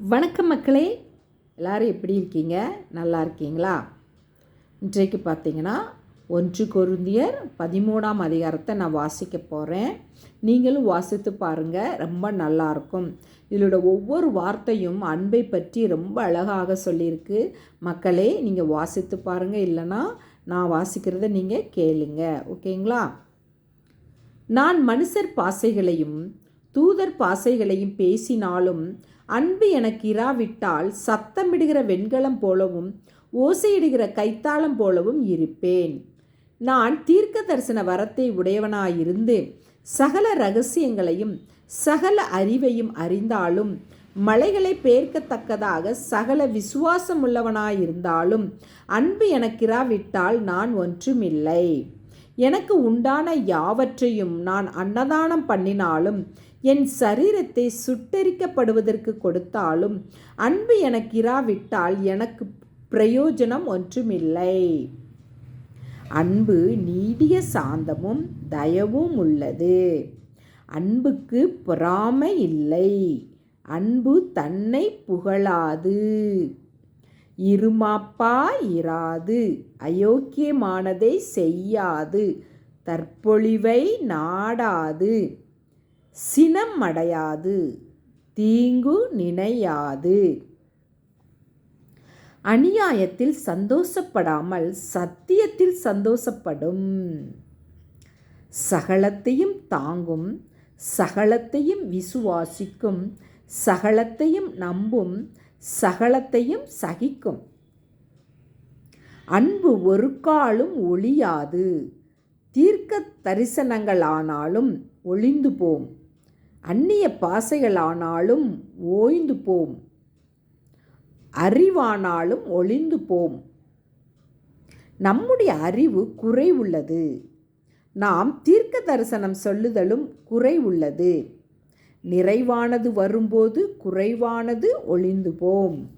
வணக்கம் மக்களே. எல்லாரும் எப்படி இருக்கீங்க? நல்லா இருக்கீங்களா? இன்றைக்கு பார்த்தீங்கன்னா ஒன்று கொருந்தியர் பதிமூணாம் அதிகாரத்தை நான் வாசிக்க போகிறேன் நீங்களும் வாசித்து பாருங்கள் ரொம்ப நல்லாயிருக்கும் இதோட ஒவ்வொரு வார்த்தையும் அன்பை பற்றி ரொம்ப அழகாக சொல்லியிருக்கு. மக்களே நீங்கள் வாசித்து பாருங்கள் இல்லைன்னா நான் வாசிக்கிறத நீங்கள் கேளுங்க. ஓகேங்களா? நான் மனுஷர் பாசைகளையும் தூதர் பாசைகளையும் பேசினாலும் அன்பு எனக்கு இராவிட்டால் சத்தமிடுகிற வெண்கலம் போலவும் ஓசையிடுகிற கைத்தாளம் போலவும் இருப்பேன். நான் தீர்க்க தரிசன வரத்தை உடையவனாயிருந்து சகல ரகசியங்களையும் சகல அறிவையும் அறிந்தாலும் மலைகளை பெயர்க்கத்தக்கதாக சகல விசுவாசம் உள்ளவனாயிருந்தாலும் அன்பு எனக்கிராவிட்டால் நான் ஒன்றுமில்லை. எனக்கு உண்டான யாவற்றையும் நான் அன்னதானம் பண்ணினாலும் என் சரீரத்தை சுட்டரிக்கப்படுவதற்கு கொடுத்தாலும் அன்பு எனக்கு இராவிட்டால் எனக்கு பிரயோஜனம் ஒன்றுமில்லை. அன்பு நீடிய சாந்தமும் தயவும் உள்ளது. அன்புக்கு பொறாமை இல்லை. அன்பு தன்னை புகழாது. இருமாப்பா இராது. அயோக்கியமானதை செய்யாது. தற்பொழிவை நாடாது. சினம் அடையாது தீங்கு நினையாது. அநியாயத்தில் சந்தோஷப்படாமல் சத்தியத்தில் சந்தோஷப்படும். சகலத்தையும் தாங்கும் சகலத்தையும் விசுவாசிக்கும் சகலத்தையும் நம்பும் சகலத்தையும் சகிக்கும். அன்பு ஒரு காலும் ஒளியாது தீர்க்க தரிசனங்களானாலும் ஒளிந்து போம். அந்நிய பாசைகளானாலும் ஓய்ந்து போம். அறிவானாலும் ஒளிந்து போம். நம்முடைய அறிவு குறை உள்ளது நாம் தீர்க்க தரிசனம் சொல்லுதலும் குறை உள்ளது நிறைவானது வரும்போது குறைவானது ஒளிந்து போம்.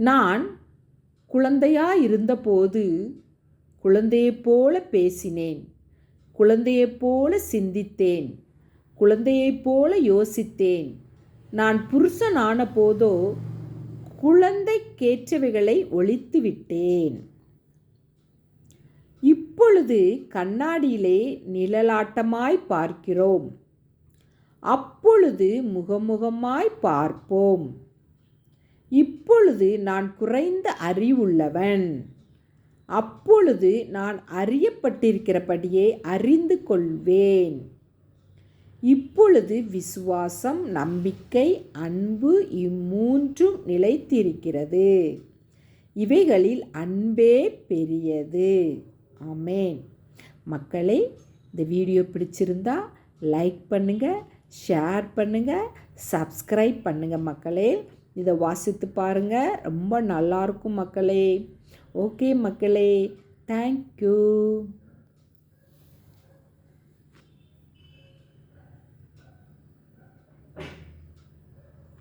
நான் குழந்தையாயிருந்தபோது குழந்தையைப் போல பேசினேன் குழந்தையைப் போல சிந்தித்தேன் குழந்தையைப் போல யோசித்தேன். நான் புருஷனான போதோ குழந்தைக்கேற்றவைகளை ஒழித்து விட்டேன் இப்பொழுது கண்ணாடியிலே நிழலாட்டமாய் பார்க்கிறோம். அப்பொழுது முகமுகமாய் பார்ப்போம். இப்பொழுது நான் குறைந்த அறிவுள்ளவன். அப்பொழுது நான் அறியப்பட்டிருக்கிறபடியே அறிந்து கொள்வேன். இப்பொழுது விசுவாசம் நம்பிக்கை அன்பு இம்மூன்றும் நிலைத்திருக்கிறது. இவைகளில் அன்பே பெரியது. ஆமேன். மக்களே இந்த வீடியோ பிடிச்சிருந்தா லைக் பண்ணுங்கள் ஷேர் பண்ணுங்கள் சப்ஸ்கிரைப் பண்ணுங்கள் மக்களே. இதை வாசித்து பாருங்கள் ரொம்ப நல்லாயிருக்கும் மக்களே. ஓகே மக்களே. தேங்க்யூ